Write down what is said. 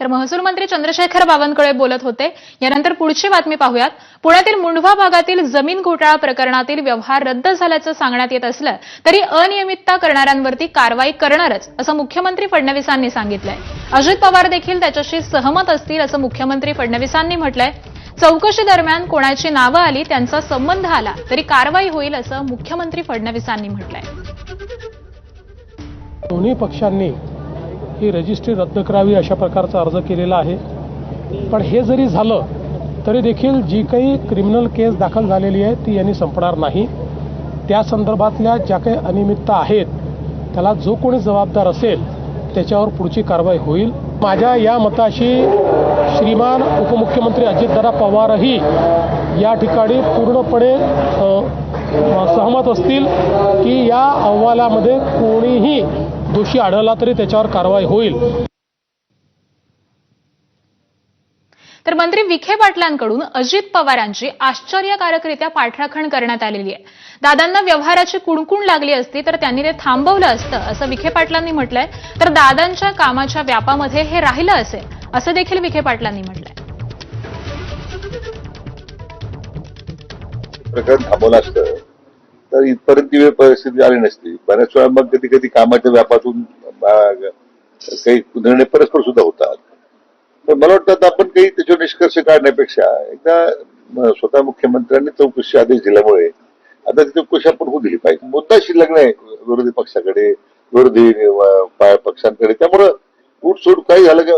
तर महसूल मंत्री चंद्रशेखर बावनकुळे बोलत होते. यानंतर पुढची बातमी पाहूयात. पुण्यातील मुंढवा भागातील जमीन घोटाळा प्रकरणातील व्यवहार रद्द झाल्याचं सांगण्यात येत असलं तरी अनियमितता करणाऱ्यांवरती कारवाई करणारच असं मुख्यमंत्री फडणवीसांनी सांगितलंय. अजित पवार देखील त्याच्याशी सहमत असतील असं मुख्यमंत्री फडणवीसांनी म्हटलंय. चौकशी दरम्यान कोणाची नावं आली त्यांचा संबंध आला तरी कारवाई होईल असं मुख्यमंत्री फडणवीसांनी म्हटलंय. दोन्ही पक्षांनी ही रजिस्ट्री रद्द करावी अशा प्रकारचा अर्ज केलेला आहे. पण हे जरी झालं तरी देखील जी काही क्रिमिनल केस दाखल झालेली आहे ती यांनी संपणार नाही. त्या संदर्भातल्या ज्या काही अनियमितता आहेत त्याला जो कोणी जबाबदार असेल त्याच्यावर पुढची कारवाई होईल. माझ्या या मताशी श्रीमान उपमुख्यमंत्री अजितदादा पवारही या ठिकाणी पूर्णपणे सहमत असतील की या अहवालामध्ये कोणीही दोषी आढळला तरी त्याच्यावर कारवाई होईल. तर मंत्री विखे पाटलांकडून अजित पवारांची आश्चर्यकारकरित्या पाठराखण करण्यात आलेली आहे. दादांना व्यवहाराची कुणकुण लागली असती तर त्यांनी ते थांबवलं असतं असं विखे पाटलांनी म्हटलंय. तर दादांच्या कामाच्या व्यापामध्ये हे राहिलं असेल असं देखील विखे पाटलांनी म्हटलंय. प्रकरण थांबवलं असतं. तर इथपर्यंत ती वेळ परिस्थिती आली नसती. बऱ्याच वेळा मग कधी कधी कामाच्या व्यापातून काही निर्णय परस्पर सुद्धा होतात. तर मला वाटतं आता आपण काही त्याच्यावर निष्कर्ष काढण्यापेक्षा एकदा स्वतः मुख्यमंत्र्यांनी चौकशी आदेश दिल्यामुळे आता ती चौकशी आपण होऊ दिली पाहिजे. मुद्दा शिल्लक नाही विरोधी पक्षाकडे विरोधी पक्षांकडे. त्यामुळं सूट काही झालं की?